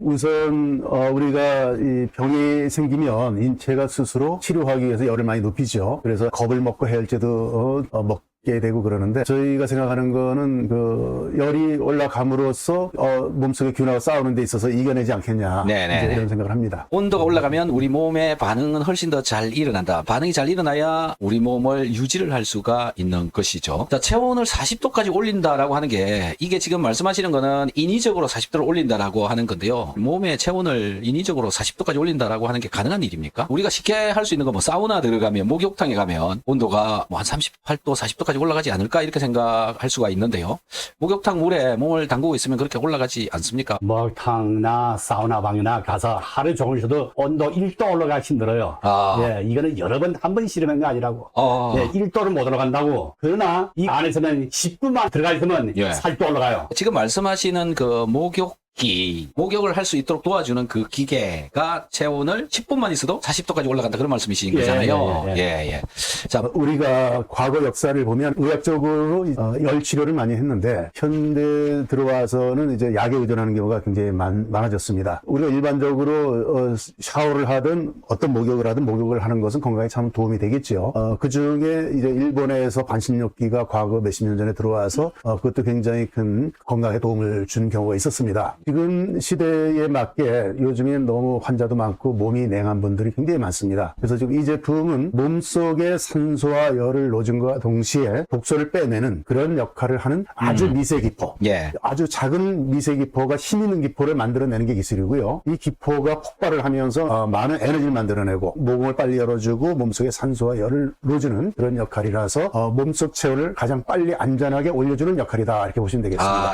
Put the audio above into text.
우선 어, 우리가 이 병이 생기면 인체가 스스로 치료하기 위해서 열을 많이 높이죠. 그래서 겁을 먹고 해열제도 어, 어, 먹 게 되고 그러는데 저희가 생각하는 거는 그 열이 올라감으로써 어, 몸속의 균하고 싸우는 데 있어서 이겨내지 않겠냐 네네네. 이제 이런 생각을 합니다. 온도가 올라가면 우리 몸의 반응은 훨씬 더 잘 일어난다. 반응이 잘 일어나야 우리 몸을 유지를 할 수가 있는 것이죠. 자, 체온을 40도까지 올린다라고 하는 게 이게 지금 말씀하시는 거는 인위적으로 40도를 올린다라고 하는 건데요. 몸의 체온을 인위적으로 40도까지 올린다라고 하는 게 가능한 일입니까? 우리가 쉽게 할 수 있는 건 뭐 사우나 들어가면 목욕탕에 가면 온도가 뭐 한 38도, 40도까지 올라가지 않을까 이렇게 생각할 수가 있는데요. 목욕탕 물에 몸을 담그고 있으면 그렇게 올라가지 않습니까? 목욕탕이나 사우나 방이나 가서 하루 종일 쉬도 온도 1도 올라가기 힘들어요. 아. 예, 이거는 여러 번 한 번 실험한 거 아니라고. 어. 예, 1도를 못 올라간다고. 그러나 이 안에서는 10분만 들어가 있으면 예. 4도 올라가요. 지금 말씀하시는 그 목욕 기, 목욕을 할 수 있도록 도와주는 그 기계가 체온을 10분만 있어도 40도까지 올라간다 그런 말씀이신 예, 거잖아요. 예, 예, 예, 예. 자, 우리가 과거 역사를 보면 의학적으로 어, 열 치료를 많이 했는데 현대 들어와서는 이제 약에 의존하는 경우가 굉장히 많, 아졌습니다 우리가 일반적으로 어, 샤워를 하든 어떤 목욕을 하든 목욕을 하는 것은 건강에 참 도움이 되겠죠. 어, 그 중에 이제 일본에서 반신욕기가 과거 몇십 년 전에 들어와서 어, 그것도 굉장히 큰 건강에 도움을 주는 경우가 있었습니다. 지금 시대에 맞게 요즘엔 너무 환자도 많고 몸이 냉한 분들이 굉장히 많습니다. 그래서 지금 이 제품은 몸속에 산 소와 열을 넣어준과 동시에 독소를 빼내는 그런 역할을 하는 아주 미세 기포. 예. 아주 작은 미세 기포가 힘 있는 기포를 만들어내는 게 기술이고요. 이 기포가 폭발을 하면서 어, 많은 에너지를 만들어내고 모공을 빨리 열어주고 몸속에 산소와 열을 넣어주는 그런 역할이라서 어, 몸속 체온을 가장 빨리 안전하게 올려주는 역할이다 이렇게 보시면 되겠습니다. 아,